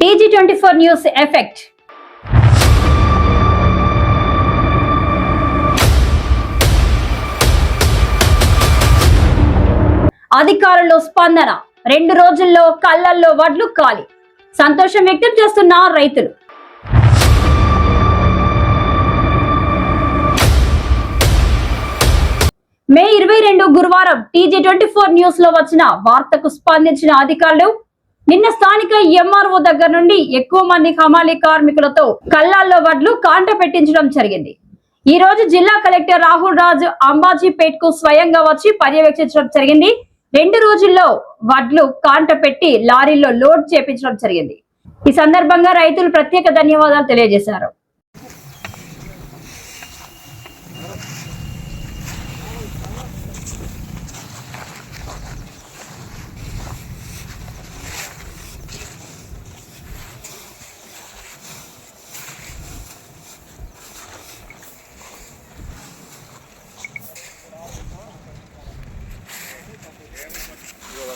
TG twenty four news effect. అధికారుల్లో స్పందన. రెండు రోజుల్లో కళ్ళల్లో వడ్లు కాలి. సంతోషం వ్యక్తం చేస్తున్న రైతులు. మే ఇరవై రెండు గురువారం టీజీ ట్వంటీ ఫోర్ న్యూస్లో వచ్చిన వార్తకు స్పందించిన అధికారులు నిన్న స్థానిక ఎంఆర్ఓ దగ్గర నుండి ఎక్కువ మంది హమాలీ కార్మికులతో కళ్ళాల్లో వడ్లు కాంట పెట్టించడం జరిగింది. ఈ రోజు జిల్లా కలెక్టర్ రాహుల్ రాజు అంబాజీపేట్కు స్వయంగా వచ్చి పర్యవేక్షించడం జరిగింది. రెండు రోజుల్లో వడ్లు కాంట పెట్టి లారీల్లో లోడ్ చేపించడం జరిగింది. ఈ సందర్భంగా రైతులు ప్రత్యేక ధన్యవాదాలు తెలియజేశారు.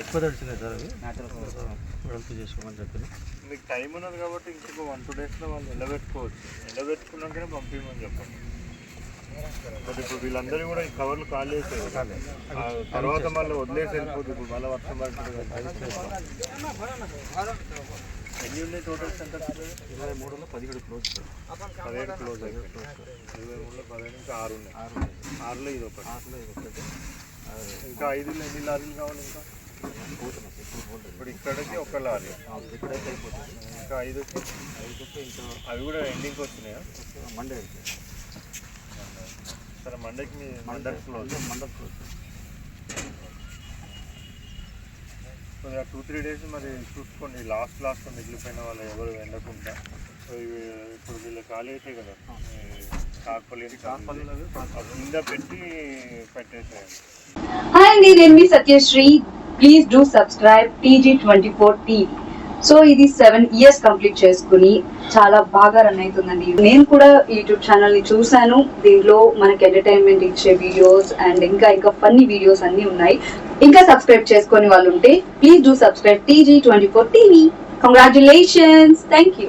ఎక్కువ తడిచినాయి సార్ అవి వెడల్పు చేసుకోమని చెప్పి మీకు టైం ఉన్నది కాబట్టి ఇంకొక వన్ టూ డేస్లో వాళ్ళు ఎండబెట్టుకోవచ్చు ఎండబెట్టుకున్నాకనే పంపించమని చెప్పండి. బట్ ఇప్పుడు వీళ్ళందరూ కూడా ఈ కవర్లు కాల్ చేసేది తర్వాత మళ్ళీ వదిలేసి వెళ్ళిపోతుంది ఇప్పుడు మళ్ళీ వర్షం పడుతుంది ఎన్ని ఉన్నాయి టోటల్ సెంటర్స్ ఇరవై మూడులో పదిహేడు క్లోజ్ పదిహేడు క్లోజ్ అయిపోయి ఇరవై మూడులో పదిహేడు ఇంకా ఆరు ఉన్నాయి. ఆరు ఆరులో ఇది ఒకటి ఆరులో ఇది ఒకటి. ఇంకా ఐదు ఎన్ని లారీలు కావాలి ఇంకా? ఇప్పుడు ఇక్కడికి ఒక లారీ. ఇక్కడైతే అయిపోతుంది ఇంకా ఐదు ఐదుకి ఇంకా అవి కూడా ఎండింగ్కి వస్తున్నాయా? మండే సరే మండేకి మీ mandal close mandal close two three days మరి చూసుకోండి. లాస్ట్ లాస్ట్ మిగిలిపోయిన వాళ్ళు ఎవరు వెళ్ళకుండా ఇప్పుడు వీళ్ళు ఖాళీ అయితే కదా. హాయ్ అండి నేను మీ Satyasri. Please do subscribe TG twenty four TV so ఇది సెవెన్ ఇయర్స్ కంప్లీట్ చేసుకుని చాలా బాగా రన్ అవుతుందండి. నేను కూడా యూట్యూబ్ ఛానల్ని చూశాను. దీంట్లో మనకి ఎంటర్టైన్మెంట్ ఇచ్చే వీడియోస్ అండ్ ఇంకా ఇంకా ఫన్నీ వీడియోస్ అన్ని ఉన్నాయి. ఇంకా సబ్స్క్రైబ్ చేసుకొని వాళ్ళు ఉంటే please do subscribe TG twenty four TV congratulations thank you